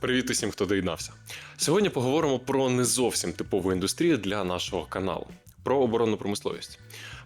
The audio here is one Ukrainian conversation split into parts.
Привіт усім, хто доєднався. Сьогодні поговоримо про не зовсім типову індустрію для нашого каналу про оборонну промисловість.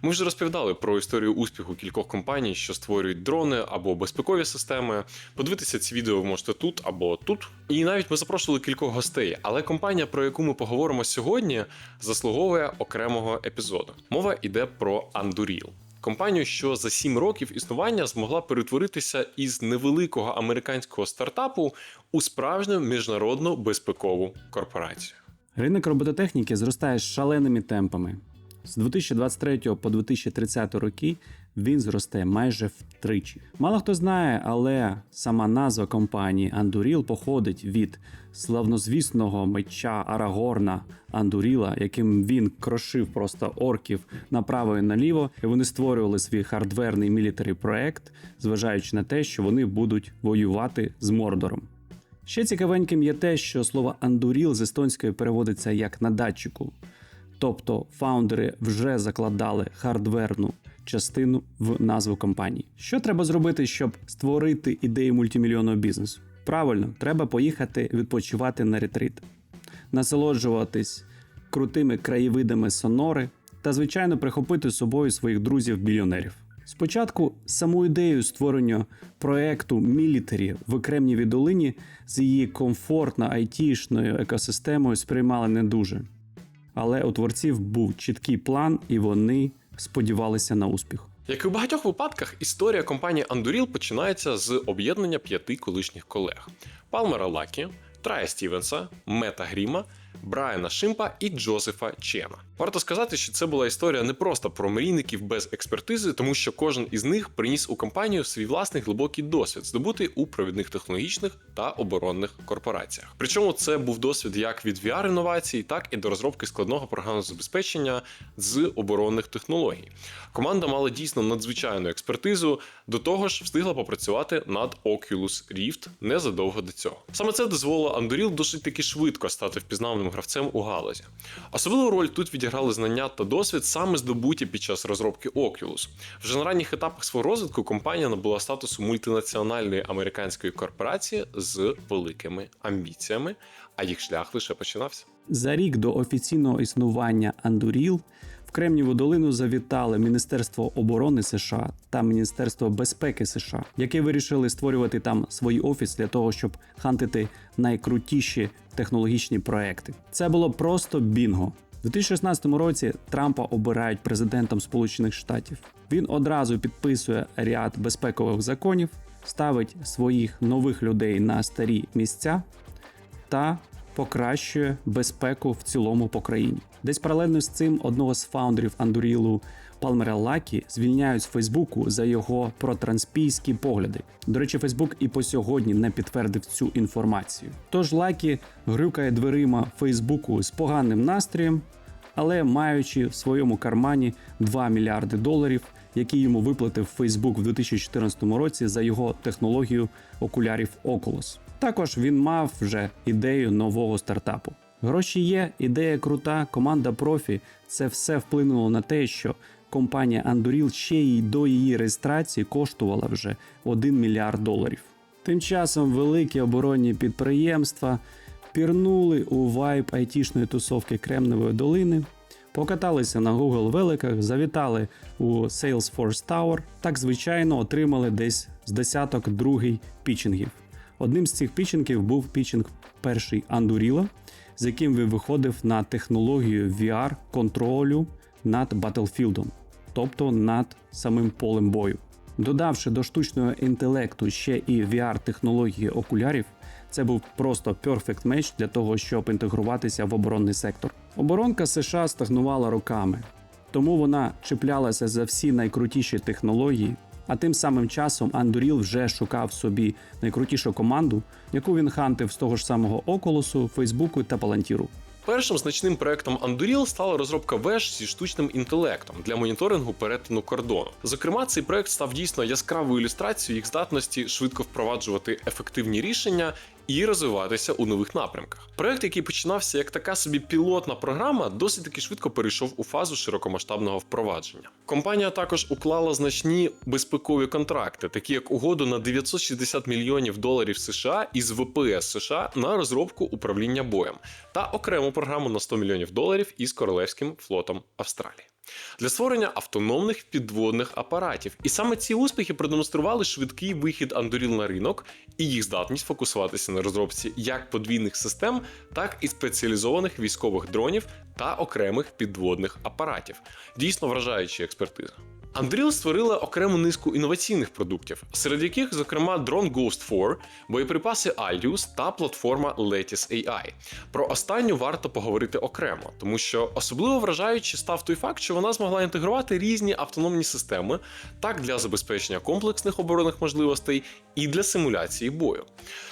Ми вже розповідали про історію успіху кількох компаній, що створюють дрони або безпекові системи. Подивитися ці відео ви можете тут або тут. І навіть ми запрошували кількох гостей, але компанія, про яку ми поговоримо сьогодні, заслуговує окремого епізоду. Мова йде про Anduril. Компанію, що за 7 років існування змогла перетворитися із невеликого американського стартапу у справжню міжнародну безпекову корпорацію. Ринок робототехніки зростає шаленими темпами. З 2023 по 2030 роки він зросте майже втричі. Мало хто знає, але сама назва компанії Anduril походить від славнозвісного меча Арагорна Андуріла, яким він крошив просто орків направо і наліво, і вони створювали свій хардверний мілітарі проект, зважаючи на те, що вони будуть воювати з Мордором. Ще цікавеньким є те, що слово андуріл з естонської переводиться як на датчику. Тобто фаундери вже закладали хардверну частину в назву компанії. Що треба зробити, щоб створити ідею мультимільйонного бізнесу? Правильно, треба поїхати відпочивати на ретрит, насолоджуватись крутими краєвидами сонори та, звичайно, прихопити з собою своїх друзів-мільйонерів. Спочатку саму ідею створення проекту Мілітарі в Кремнівій долині з її комфортно айтішною екосистемою сприймали не дуже. Але у творців був чіткий план, і вони сподівалися на успіх. Як і у багатьох випадках, історія компанії Anduril починається з об'єднання п'яти колишніх колег: Палмера Лакі, Трая Стівенса, Мета Гріма, Брайана Шимпа і Джозефа Чена. Варто сказати, що це була історія не просто про мрійників без експертизи, тому що кожен із них приніс у компанію свій власний глибокий досвід, здобутий у провідних технологічних та оборонних корпораціях. Причому це був досвід як від VR інновацій, так і до розробки складного програмного забезпечення з оборонних технологій. Команда мала дійсно надзвичайну експертизу, до того ж встигла попрацювати над Oculus Rift незадовго до цього. Саме це дозволило Anduril досить таки швидко стати впізнаваним гравцем у галузі. Особливу роль тут відіграли знання та досвід саме здобуті під час розробки Oculus. Вже на ранніх етапах свого розвитку компанія набула статусу мультинаціональної американської корпорації з великими амбіціями, а їх шлях лише починався. За рік до офіційного існування Андуріл в Кремніву долину завітали Міністерство оборони США та Міністерство безпеки США, які вирішили створювати там свій офіс для того, щоб хантити найкрутіші технологічні проекти. Це було просто бінго. У 2016 році Трампа обирають президентом Сполучених Штатів. Він одразу підписує ряд безпекових законів, ставить своїх нових людей на старі місця та покращує безпеку в цілому по країні. Десь паралельно з цим одного з фаундерів Андурілу Палмера Лакі звільняють з Фейсбуку за його протранспійські погляди. До речі, Фейсбук і по сьогодні не підтвердив цю інформацію. Тож Лакі грюкає дверима Фейсбуку з поганим настроєм, але маючи в своєму кармані 2 мільярди доларів, які йому виплатив Facebook в 2014 році за його технологію окулярів Oculus. Також він мав вже ідею нового стартапу. Гроші є, ідея крута, команда профі. Це все вплинуло на те, що компанія Anduril ще й до її реєстрації коштувала вже 1 мільярд доларів. Тим часом великі оборонні підприємства пірнули у вайб айтішної тусовки Кремниевої долини, покаталися на Google великах, завітали у Salesforce Tower, так звичайно отримали десь з десяток другий пічингів. Одним з цих пічингів був пічинг перший Андуріла, з яким він виходив на технологію VR контролю над Battlefield, тобто над самим полем бою. Додавши до штучного інтелекту ще і VR-технології окулярів, це був просто perfect match для того, щоб інтегруватися в оборонний сектор. Оборонка США стагнувала роками, тому вона чіплялася за всі найкрутіші технології. А тим самим часом Андуріл вже шукав собі найкрутішу команду, яку він хантив з того ж самого Околосу, Фейсбуку та Палантіру. Першим значним проектом Anduril стала розробка веж зі штучним інтелектом для моніторингу перетину кордону. Зокрема, цей проект став дійсно яскравою ілюстрацією їх здатності швидко впроваджувати ефективні рішення і розвиватися у нових напрямках. Проект, який починався як така собі пілотна програма, досить таки швидко перейшов у фазу широкомасштабного впровадження. Компанія також уклала значні безпекові контракти, такі як угоду на 960 мільйонів доларів США із ВПС США на розробку управління боєм та окрему програму на 100 мільйонів доларів із Королевським флотом Австралії. Для створення автономних підводних апаратів. І саме ці успіхи продемонстрували швидкий вихід Андуріл на ринок і їх здатність фокусуватися на розробці як подвійних систем, так і спеціалізованих військових дронів та окремих підводних апаратів. Дійсно вражаючі експертизи. Anduril створила окрему низку інноваційних продуктів, серед яких, зокрема, дрон Ghost 4, боєприпаси Aldius та платформа Lattice AI. Про останню варто поговорити окремо, тому що особливо вражаючи став той факт, що вона змогла інтегрувати різні автономні системи, так для забезпечення комплексних оборонних можливостей і для симуляції бою.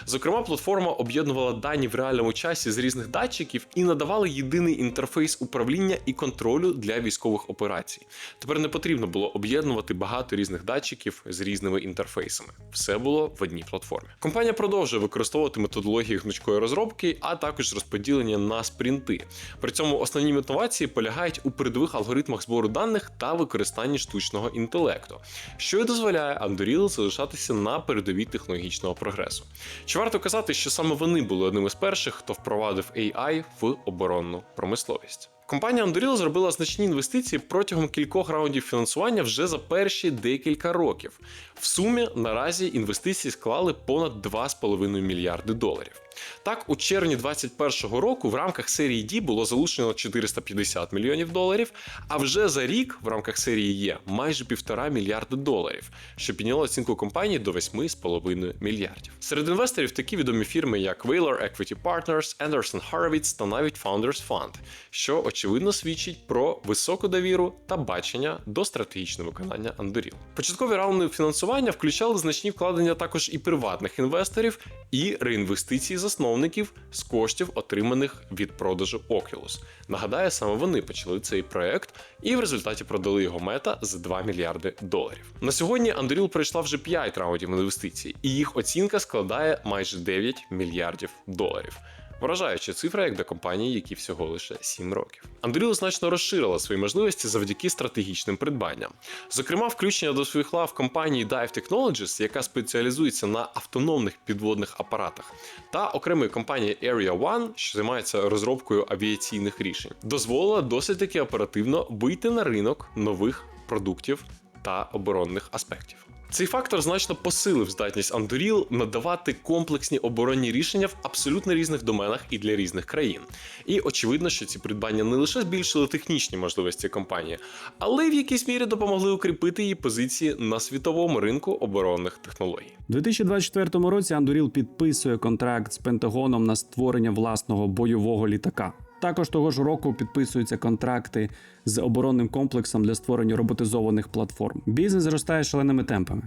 Зокрема, платформа об'єднувала дані в реальному часі з різних датчиків і надавала єдиний інтерфейс управління і контролю для військових операцій. Тепер не потрібно було об'єднувати багато різних датчиків з різними інтерфейсами. Все було в одній платформі. Компанія продовжує використовувати методології гнучкої розробки, а також розподілення на спринти. При цьому основні мотивації полягають у передових алгоритмах збору даних та використанні штучного інтелекту, що й дозволяє Anduril залишатися на передовій технологічного прогресу. Чи варто казати, що саме вони були одним із перших, хто впровадив AI в оборонну промисловість? Компанія Anduril зробила значні інвестиції протягом кількох раундів фінансування вже за перші декілька років. В сумі наразі інвестиції склали понад 2,5 мільярди доларів. Так, у червні 2021 року в рамках серії D було залучено 450 мільйонів доларів, а вже за рік в рамках серії Е майже півтора мільярди доларів, що підняло оцінку компанії до 8,5 мільярдів. Серед інвесторів такі відомі фірми, як Whaler Equity Partners, Anderson Horowitz та навіть Founders Fund, що очевидно свідчить про високу довіру та бачення до стратегічного виконання Anduril. Початкові раунди фінансування включали значні вкладення також і приватних інвесторів, і реінвестиції засновників з коштів, отриманих від продажу Oculus. Нагадаю, саме вони почали цей проект і в результаті продали його мета за 2 мільярди доларів. На сьогодні Anduril пройшла вже 5 раундів інвестицій, і їх оцінка складає майже 9 мільярдів доларів. Вражаюча цифра як для компанії, які всього лише 7 років. Anduril значно розширила свої можливості завдяки стратегічним придбанням. Зокрема, включення до своїх лав компанії Dive Technologies, яка спеціалізується на автономних підводних апаратах, та окремої компанії Area One, що займається розробкою авіаційних рішень, дозволила досить таки оперативно вийти на ринок нових продуктів та оборонних аспектів. Цей фактор значно посилив здатність Anduril надавати комплексні оборонні рішення в абсолютно різних доменах і для різних країн. І очевидно, що ці придбання не лише збільшили технічні можливості компанії, але й в якійсь мірі допомогли укріпити її позиції на світовому ринку оборонних технологій. У 2024 році Anduril підписує контракт з Пентагоном на створення власного бойового літака. Також того ж року підписуються контракти з оборонним комплексом для створення роботизованих платформ. Бізнес зростає шаленими темпами.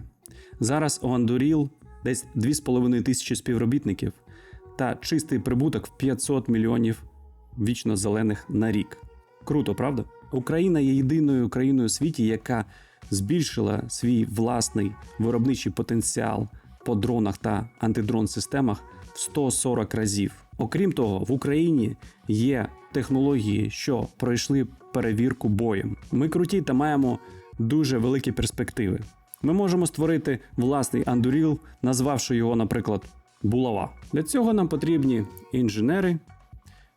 Зараз у Anduril десь 2,5 тисячі співробітників та чистий прибуток в 500 мільйонів вічно зелених на рік. Круто, правда? Україна є єдиною країною у світі, яка збільшила свій власний виробничий потенціал по дронах та антидрон-системах в 140 разів. Окрім того, в Україні є технології, що пройшли перевірку боєм. Ми круті та маємо дуже великі перспективи. Ми можемо створити власний андуріл, назвавши його, наприклад, булава. Для цього нам потрібні інженери,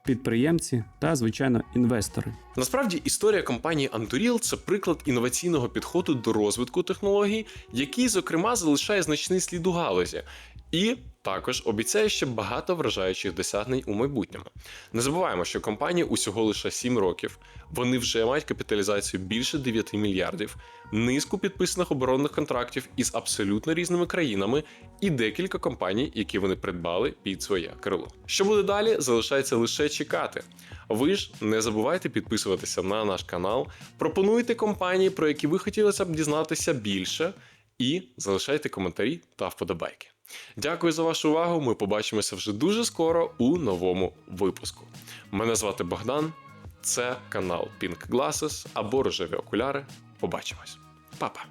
підприємці та, звичайно, інвестори. Насправді історія компанії Anduril – це приклад інноваційного підходу до розвитку технологій, який, зокрема, залишає значний слід у галузі. І також обіцяє ще багато вражаючих досягнень у майбутньому. Не забуваємо, що компанії усього лише 7 років, вони вже мають капіталізацію більше 9 мільярдів, низку підписаних оборонних контрактів із абсолютно різними країнами і декілька компаній, які вони придбали під своє крило. Що буде далі, залишається лише чекати. Ви ж не забувайте підписуватися на наш канал, пропонуйте компанії, про які ви хотілося б дізнатися більше, і залишайте коментарі та вподобайки. Дякую за вашу увагу. Ми побачимося вже дуже скоро у новому випуску. Мене звати Богдан. Це канал Pink Glasses або рожеві окуляри. Побачимось, Па-па!